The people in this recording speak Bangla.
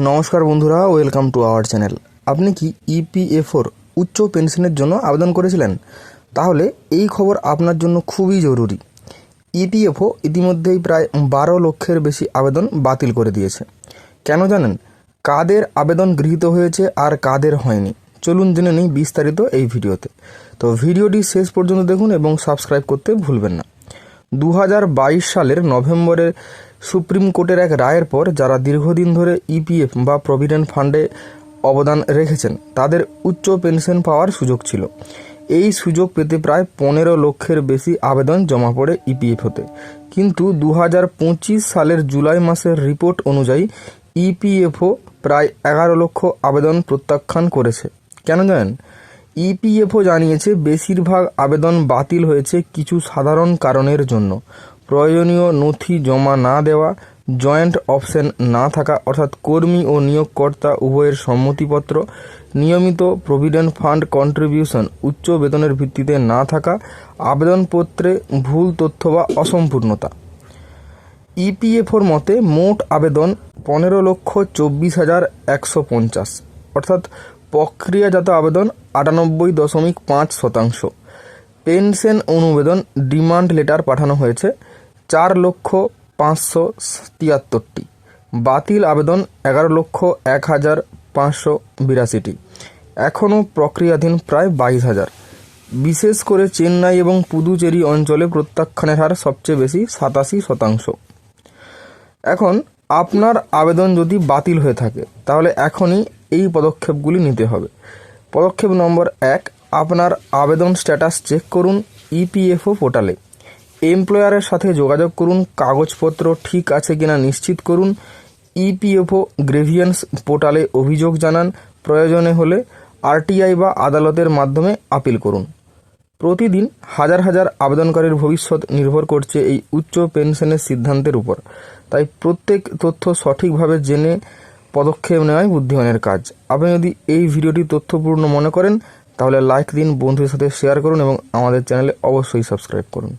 নমস্কার বন্ধুরা ওয়েলকাম টু আওয়ার চ্যানেল আপনি কি E ইপিএফওর উচ্চ পেনশনের জন্য আবেদন করেছিলেন? তাহলে এই খবর আপনার জন্য খুবই জরুরি। E ইপিএফও ইতিমধ্যেই প্রায় বারো লক্ষের বেশি আবেদন বাতিল করে দিয়েছে। কেন জানেন? কাদের আবেদন গৃহীত হয়েছে আর কাদের হয়নি? চলুন জেনে নিই বিস্তারিত এই ভিডিওতে। তো ভিডিওটি শেষ পর্যন্ত দেখুন এবং সাবস্ক্রাইব করতে ভুলবেন না। দু হাজার বাইশ সালের নভেম্বরে সুপ্রিম কোর্টের এক রায়ের পর যারা দীর্ঘদিন ধরে ইপিএফ বা প্রভিডেন্ট ফান্ডে অবদান রেখেছেন, তাদের উচ্চ পেনশন পাওয়ার সুযোগ ছিল। এই সুযোগ পেতে প্রায় পনেরো লক্ষের বেশি আবেদন জমা পড়ে ইপিএফওতে কিন্তু দু হাজার পঁচিশ সালের জুলাই মাসের রিপোর্ট অনুযায়ী ইপিএফও প্রায় এগারো লক্ষ আবেদন প্রত্যাখ্যান করেছে। কেন জানেন? ইপিএফও জানিয়েছে, বেশিরভাগ আবেদন বাতিল হয়েছে কিছু সাধারণ কারণের জন্য। প্রয়োজনীয় নথি জমা না দেওয়া, জয়েন্ট অপশন না থাকা, অর্থাৎ কর্মী ও নিয়োগকর্তা উভয়ের সম্মতিপত্র, নিয়মিত প্রভিডেন্ট ফান্ড কন্ট্রিবিউশন, উচ্চ বেতনের ভিত্তিতে না থাকা, আবেদনপত্রে ভুল তথ্য বা অসম্পূর্ণতা। ইপিএফওর মতে, মোট আবেদন পনেরো লক্ষ চব্বিশ হাজার একশো পঞ্চাশ, অর্থাৎ প্রক্রিয়াজাত আবেদন আটানব্বই দশমিক পাঁচ শতাংশ। পেনশন অনুবেদন ডিমান্ড লেটার পাঠানো হয়েছে চার লক্ষ পাঁচশো তিয়াত্তরটি। বাতিল আবেদন এগারো লক্ষ এক হাজার পাঁচশো বিরাশিটি। এখনও প্রক্রিয়াধীন প্রায় বাইশ হাজার। বিশেষ করে চেন্নাই এবং পুদুচেরি অঞ্চলে প্রত্যাখ্যানের হার সবচেয়ে বেশি সাতাশি শতাংশ। এখন আপনার আবেদন যদি বাতিল হয়ে থাকে, তাহলে এখনই এই পদক্ষেপগুলি নিতে হবে। পদক্ষেপ নম্বর এক, আপনার আবেদন স্ট্যাটাস চেক করুন ইপিএফও পোর্টালে। এমপ্লয়ারের সাথে যোগাযোগ করুন, কাগজপত্র ঠিক আছে কিনা নিশ্চিত করুন, ইপিএফও গ্রেভিয়েন্স পোর্টালে অভিযোগ জানান, প্রয়োজনে হলে আরটিআই বা আদালতের মাধ্যমে আপিল করুন। প্রতিদিন হাজার হাজার আবেদনকারীর ভবিষ্যৎ নির্ভর করছে এই উচ্চ পেনশনের সিদ্ধান্তের উপর। তাই প্রত্যেক তথ্য সঠিকভাবে জেনে পদক্ষেপ নেওয়াই বুদ্ধিমানের কাজ। আপনি যদি এই ভিডিওটি তথ্যপূর্ণ মনে করেন, তাহলে লাইক দিন, বন্ধুদের সাথে শেয়ার করুন এবং আমাদের চ্যানেলে অবশ্যই সাবস্ক্রাইব করুন।